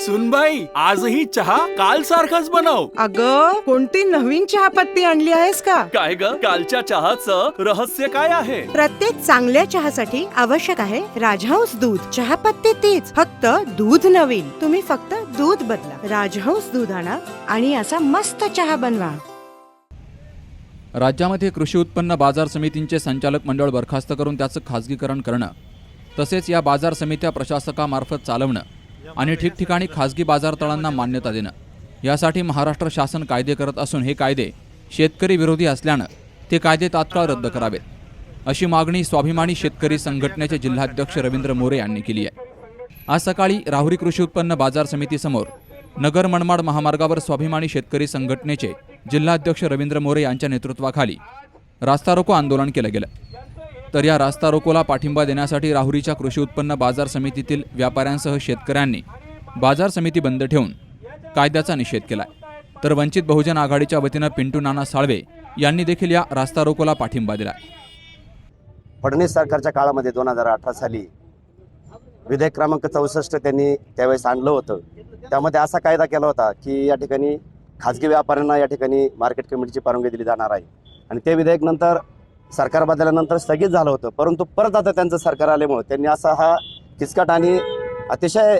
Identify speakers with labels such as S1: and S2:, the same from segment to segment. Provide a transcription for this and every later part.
S1: सुनबाई आजही चहा काल सारखाच बनव.
S2: अग कोणती नवीन चहापत्ती आणली आहेस का?
S1: काय ग? कालच्या चहाचं रहस्य काय आहे?
S3: प्रत्येक चांगल्या चहासाठी आवश्यक आहे राजहंस दूध. चहापत्ती तीच फक्त दूध नवीन. तुम्ही फक्त दूध बदला. राजहंस दूध आणा आणि असा मस्त चहा बनवा.
S4: राज्यामध्ये कृषी उत्पन्न बाजार समितींचे संचालक मंडळ बरखास्त करून त्याचं खाजगीकरण करणं तसेच या बाजार समित्या प्रशासकामार्फत चालवणं आणि ठिकठिकाणी खाजगी बाजारतळांना मान्यता देणं. यासाठी महाराष्ट्र शासन कायदे करत असून हे कायदे शेतकरी विरोधी असल्यानं ते कायदे तात्काळ रद्द करावेत. अशी मागणी स्वाभिमानी शेतकरी संघटनेचे जिल्हाध्यक्ष रवींद्र मोरे यांनी केली आहे. आज सकाळी राहुरी कृषी उत्पन्न बाजार समितीसमोर नगर मनमाड महामार्गावर स्वाभिमानी शेतकरी संघटनेचे जिल्हाध्यक्ष रवींद्र मोरे यांच्या नेतृत्वाखाली रास्ता रोको आंदोलन केलं गेलं. तर या रास्ता रोकोला पाठिंबा देण्यासाठी राहुरीच्या कृषी उत्पन्न बाजार समितीतील व्यापाऱ्यांसह शेतकऱ्यांनी बाजार समिती बंद ठेवून कायद्याचा निषेध केलाय. तर वंचित बहुजन आघाडीच्या वतीनं पिंटू नाना साळवे यांनी देखील या रास्ता रोकोला पाठिंबा दिला
S5: फडणवीस सरकारच्या काळामध्ये दोन हजार अठरा साली विधेयक क्रमांक चौसष्ट त्यांनी त्यावेळेस आणलं होतं. त्यामध्ये असा कायदा केला होता की या ठिकाणी खाजगी व्यापाऱ्यांना या ठिकाणी मार्केट कमिटीची परवानगी दिली जाणार आहे. आणि ते विधेयक नंतर सरकार बदलल्यानंतर स्थगित झालं होतं. परंतु परत आता त्यांचं सरकार आल्यामुळे त्यांनी असा हा किचकट आणि अतिशय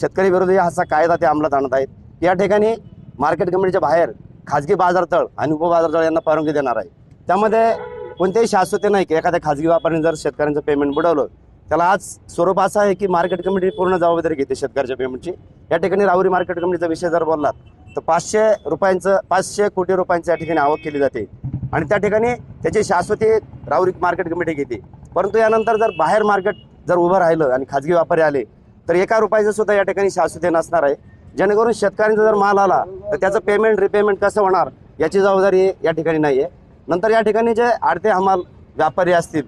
S5: शेतकरी विरोधी असा कायदा ते अंमलात आणत आहेत. या ठिकाणी मार्केट कमिटीच्या बाहेर खाजगी बाजारतळ आणि उपबाजारतळ यांना परवानगी देणार आहे. त्यामध्ये कोणतेही शाश्वते नाही की एखाद्या खाजगी व्यापाऱ्याने जर शेतकऱ्यांचं पेमेंट बुडवलं त्याला आज स्वरूप असं आहे की मार्केट कमिटी पूर्ण जबाबदारी घेते शेतकऱ्याच्या पेमेंटची या ठिकाणी राहुरी मार्केट कमिटीचा विषय जर बोललात तर पाचशे रुपयांचं पाचशे कोटी रुपयांचं या ठिकाणी आवक केली जाते. आणि त्या ठिकाणी त्याची शाश्वती राहुरी मार्केट कमिटी घेते. परंतु यानंतर जर बाहेर मार्केट जर उभं राहिलं आणि खाजगी व्यापारी आले तर एका रुपयाचं सुद्धा या ठिकाणी शाश्वती नसणार आहे. जेणेकरून शेतकऱ्यांचा जर माल आला तर त्याचं पेमेंट रिपेमेंट कसं होणार याची जबाबदारी या ठिकाणी नाही आहे नंतर या ठिकाणी जे आडते हमाल व्यापारी असतील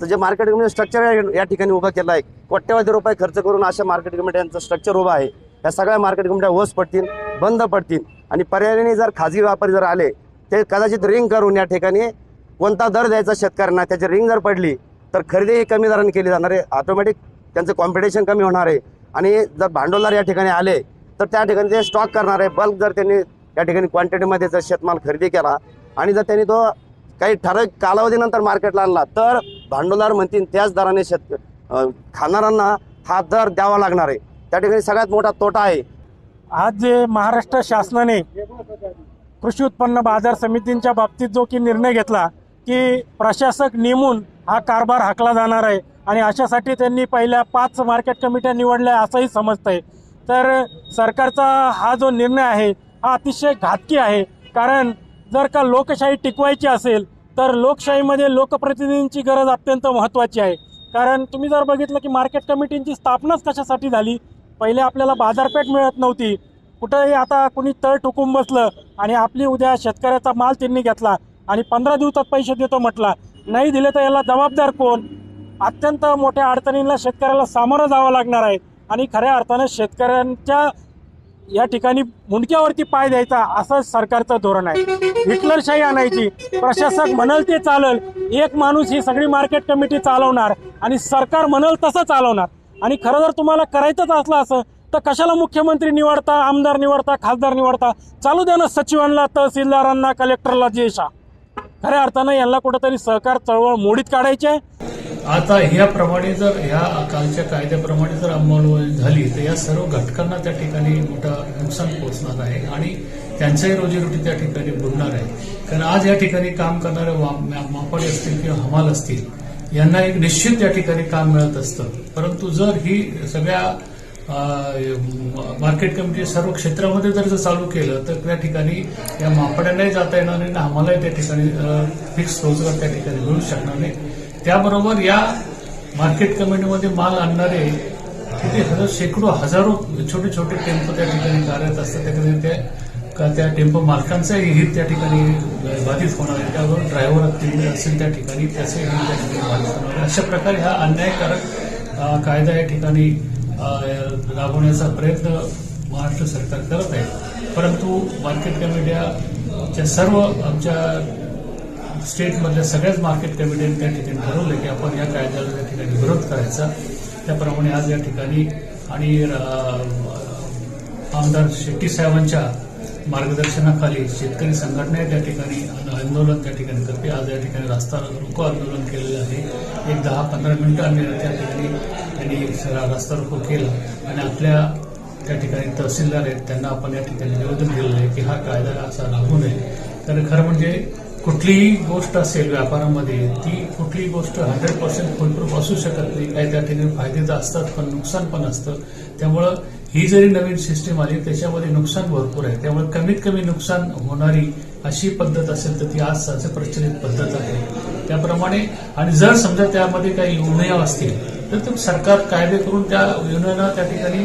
S5: तर जे मार्केट कमिटी स्ट्रक्चर या ठिकाणी उभं केलं आहे कोट्यवधी रुपये खर्च करून अशा मार्केट कमिट्यांचं स्ट्रक्चर उभं आहे. या सगळ्या मार्केट कमिट्या ओस पडतील बंद पडतील. आणि पर्यायाने जर खाजगी व्यापारी जर आले ते कदाचित रिंग करून या ठिकाणी कोणता दर द्यायचा शेतकऱ्यांना त्याची रिंग जर पडली तर खरेदी कमी दराने केली जाणार आहे. ऑटोमॅटिक त्यांचं कॉम्पिटिशन कमी होणार आहे. आणि जर भांडवलदार या ठिकाणी आले तर त्या ठिकाणी ते स्टॉक करणार आहे. बल्क जर त्यांनी या ठिकाणी क्वांटिटीमध्ये जर शेतमाल खरेदी केला आणि जर त्यांनी तो काही ठराविक कालावधीनंतर मार्केटला आणला तर भांडवलदार म्हणतील त्याच दराने शेत खाणाऱ्यांना हा दर द्यावा लागणार आहे. त्या ठिकाणी सगळ्यात मोठा तोटा आहे.
S6: आज जे महाराष्ट्र शासनाने कृषी उत्पन्न बाजार समितींच्या बाबतीत जो की निर्णय घेतला की प्रशासक नेमून हा कारभार हाकला जाणार आहे आणि अशासाठी त्यांनी पहिल्या पाच मार्केट कमिट्या निवडल्या असंही समजतंय. तर सरकारचा हा जो निर्णय आहे हा अतिशय घातकी आहे. कारण जर का लोकशाही टिकवायची असेल तर लोकशाहीमध्ये लोकप्रतिनिधींची गरज अत्यंत महत्त्वाची आहे. कारण तुम्ही जर बघितलं की मार्केट कमिटींची स्थापनाच कशासाठी झाली? पहिले आपल्याला बाजारपेठ मिळत नव्हती. कुठंही आता कुणी तळ टुकून बसलं आणि आपली उद्या शेतकऱ्याचा माल त्यांनी घेतला आणि पंधरा दिवसात पैसे देतो म्हटला नाही दिले तर याला जबाबदार कोण? अत्यंत मोठ्या अडचणींना शेतकऱ्याला सामोरं जावं लागणार आहे आणि खऱ्या अर्थानं शेतकऱ्यांच्या या ठिकाणी मुंडक्यावरती पाय द्यायचा असं सरकारचं धोरण आहे. हिटलरशाही आणायची प्रशासक म्हणाल ते चालल एक माणूस ही सगळी मार्केट कमिटी चालवणार आणि सरकार म्हणाल तसं चालवणार. आणि खरं जर तुम्हाला करायचंच असलं असं तर कशाला मुख्यमंत्री निवडता आमदार निवडता खासदार निवडता? चालू द्या ना सचिवांना तहसीलदारांना कलेक्टरला जेशा खऱ्या अर्थानं यांना कुठंतरी सहकार चळवळ मोडीत काढायची आहे.
S7: आता ह्याप्रमाणे जर ह्या कालच्या कायद्याप्रमाणे जर अंमलबजावणी झाली तर या सर्व घटकांना त्या ठिकाणी मोठं नुकसान पोहोचणार आहे आणि त्यांच्याही रोजीरोटी त्या ठिकाणी बुडणार आहे. कारण आज या ठिकाणी काम करणारे वा- मापाडी असतील किंवा हमाल असतील यांना एक निश्चित त्या ठिकाणी काम मिळत असतं. परंतु जर ही सगळ्या मार्केट कमिटी सर्व क्षेत्रामध्ये जर चालू केलं तर त्या ठिकाणी या मापड्यांनाही जाता येणार नाही आम्हालाही त्या ठिकाणी फिक्स रोजगार त्या ठिकाणी मिळू शकणार नाही. त्याबरोबर या मार्केट कमिटीमध्ये माल आणणारे किती हजार शेकडो हजारो छोटे छोटे टेम्पो त्या ठिकाणी कार्यरत असतात. त्याच्यामध्ये त्या का त्या टेम्पो मालकांचंही हित त्या ठिकाणी बाधित होणार आहे. त्याबरोबर ड्रायव्हर असतील असेल त्या ठिकाणी त्याचंही हित त्या ठिकाणी बाधित होणार अशा प्रकारे हा अन्यायकारक कायदा या ठिकाणी राबवण्याचा प्रयत्न महाराष्ट्र सरकार करत आहे. परंतु मार्केट कमिट्याच्या सर्व आमच्या स्टेटमधल्या सगळ्याच मार्केट कमिट्याने त्या ठिकाणी ठरवलं की आपण या कायद्याला त्या ठिकाणी विरोध करायचा. त्याप्रमाणे आज या ठिकाणी आणि आमदार शेट्टी साहेबांच्या मार्गदर्शनाखाली शेतकरी संघटना त्या ठिकाणी आंदोलन त्या ठिकाणी करते. आज या ठिकाणी रास्ता रोको आंदोलन केलेलं आहे. एक दहा पंधरा मिनिटं आम्ही त्या ठिकाणी त्यांनी रस्ता रास्ता रोको केला आणि आपल्या त्या ठिकाणी तहसीलदार आहेत त्यांना आपण या ठिकाणी निवेदन दिलेलं आहे की हा कायदा असा लागू नये. तर खरं म्हणजे कुठलीही गोष्ट असेल व्यापारामध्ये ती कुठलीही गोष्ट हंड्रेड पर्सेंट फुलप्रूफ असू शकत नाही. काही त्या ठिकाणी फायदे तर असतात पण नुकसान पण असतं. त्यामुळं ही जरी नवीन सिस्टीम आली त्याच्यामध्ये नुकसान भरपूर आहे. त्यामुळे कमीत कमी नुकसान होणारी अशी पद्धत असेल तर ती आज सध्या प्रचलित पद्धत आहे. त्याप्रमाणे आणि जर समजा त्यामध्ये काही उणिवा असतील तर ते सरकार कायदे करून त्या युनियनला त्या ठिकाणी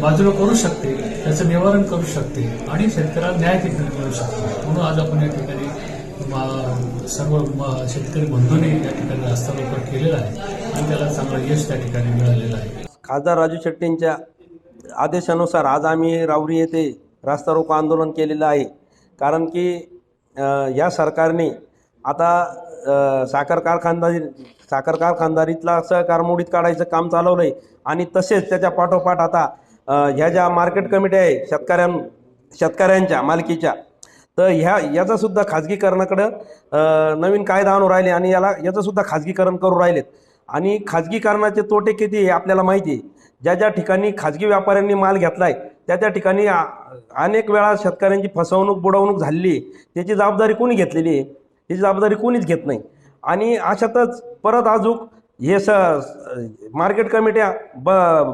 S7: बाजूला करू शकते. त्याचं निवारण करू शकते. आणि शेतकऱ्याला न्याय ठिकाणी मिळू शकते. म्हणून आज आपण या ठिकाणी सर्व म- शेतकरी बंधूंनी या ठिकाणी रस्ता रोको केलेला आहे. आणि त्याला चांगलं यश त्या ठिकाणी मिळालेलं आहे.
S8: खासदार राजू शेट्टींच्या आदेशानुसार आज आम्ही रावरी येथे रास्ता रोको आंदोलन केलेलं आहे. कारण की या सरकारने आता साखर कारखानदारी साखर कारखानदारीतला सहकार मोडीत काढायचं काम चालवलं आहे आणि तसेच त्याच्या पाठोपाठ आता ह्या ज्या मार्केट कमिट्या आहे शेतकऱ्यां शेतकऱ्यांच्या मालकीच्या तर ह्या याचंसुद्धा खाजगीकरणाकडं नवीन कायदा आणून राहिले आणि याला याचंसुद्धा खाजगीकरण करू राहिलेत. आणि खाजगीकरणाचे तोटे किती हे आपल्याला माहिती आहे. ज्या ज्या ठिकाणी खाजगी व्यापाऱ्यांनी माल घेतला आहे त्या त्या ठिकाणी अनेक वेळा शेतकऱ्यांची फसवणूक बुडवणूक झालेली आहे. त्याची जबाबदारी कोणी घेतलेली आहे? त्याची जबाबदारी कोणीच घेत नाही. आणि अशातच परत अजूक हे स मार्केट कमिट्या ब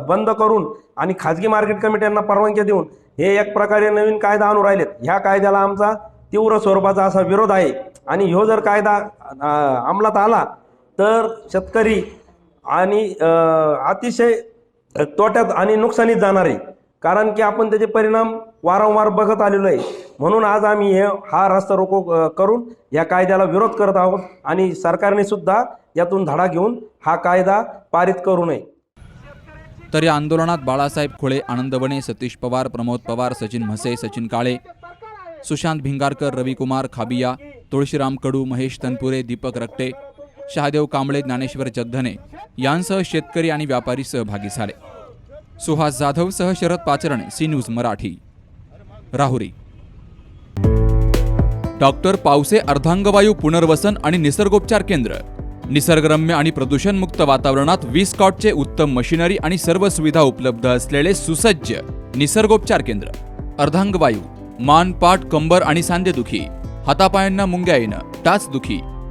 S8: बंद करून आणि खाजगी मार्केट कमिट्यांना परवानग्या देऊन हे एक प्रकारे नवीन कायदा आणून राहिलेत. ह्या कायद्याला आमचा तीव्र स्वरूपाचा असा विरोध आहे. आणि ह्यो जर कायदा अंमलात आला तर शेतकरी आणि अतिशय तोट्यात आणि नुकसानीत जाणारे. कारण की आपण त्याचे परिणाम वारंवार बघत आलेलो आहे. म्हणून आज आम्ही हे हा रस्ता रोको करून या कायद्याला विरोध करत आहोत आणि सरकारने सुद्धा यातून धडा घेऊन हा कायदा पारित करू नये.
S4: तर या आंदोलनात बाळासाहेब खुळे आनंद बने सतीश पवार प्रमोद पवार सचिन म्हसे सचिन काळे सुशांत भिंगारकर रविकुमार खाबिया तुळशीराम कडू महेश तनपुरे दीपक रक्टे शहादेव कांबळे ज्ञानेश्वर जगधने यांसह शेतकरी आणि व्यापारी सहभागी झाले. Suhas जाधवसह Sharad Pacharne C news Marathi. Rahuri. Doctor Pawase अर्धांगवायू पुनर्वसन आणि निसर्गोपचार केंद्र. निसर्गरम्य आणि प्रदूषणमुक्त वातावरणात वीस कॉटचे उत्तम मशिनरी आणि सर्व सुविधा उपलब्ध असलेले सुसज्ज निसर्गोपचार केंद्र. अर्धांगवायू मान पाठ कंबर आणि सांधेदुखी हातापायांना मुंग्या येणं टाचदुखी